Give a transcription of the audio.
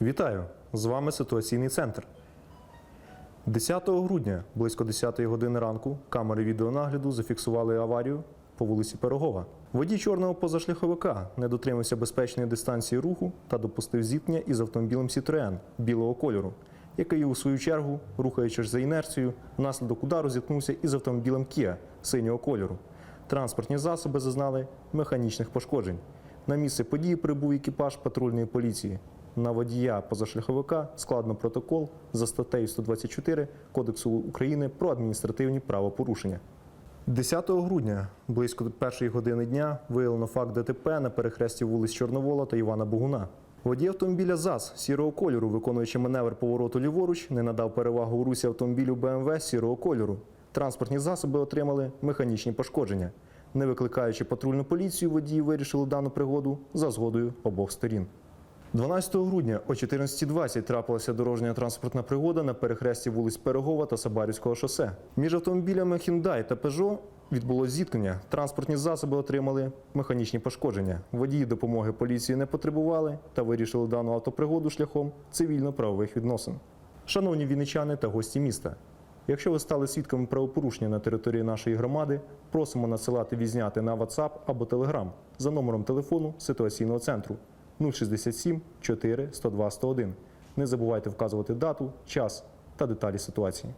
Вітаю! З вами ситуаційний центр. 10 грудня близько 10 години ранку камери відеонагляду зафіксували аварію по вулиці Пирогова. Водій чорного позашляховика не дотримався безпечної дистанції руху та допустив зіткнення із автомобілем Citroën білого кольору, який у свою чергу, рухаючись за інерцією, внаслідок удару зіткнувся із автомобілем Kia синього кольору. Транспортні засоби зазнали механічних пошкоджень. На місце події прибув екіпаж патрульної поліції. На водія позашляховика складно протокол за статтею 124 Кодексу України про адміністративні правопорушення. 10 грудня близько першої години дня виявлено факт ДТП на перехресті вулиць Чорновола та Івана Богуна. Водій автомобіля ЗАЗ сірого кольору, виконуючи маневр повороту ліворуч, не надав перевагу у русі автомобілю БМВ сірого кольору. Транспортні засоби отримали механічні пошкодження. Не викликаючи патрульну поліцію, водії вирішили дану пригоду за згодою обох сторін. 12 грудня о 14.20 трапилася дорожня транспортна пригода на перехресті вулиць Пирогова та Сабарівського шосе. Між автомобілями Hyundai та Peugeot відбулось зіткнення. Транспортні засоби отримали механічні пошкодження. Водії допомоги поліції не потребували та вирішили дану автопригоду шляхом цивільно-правових відносин. Шановні вінничани та гості міста, Якщо ви стали свідками правопорушення на території нашої громади, просимо надсилати візняти на WhatsApp або Telegram за номером телефону ситуаційного центру 067 4 102 101. Не забувайте вказувати дату, час та деталі ситуації.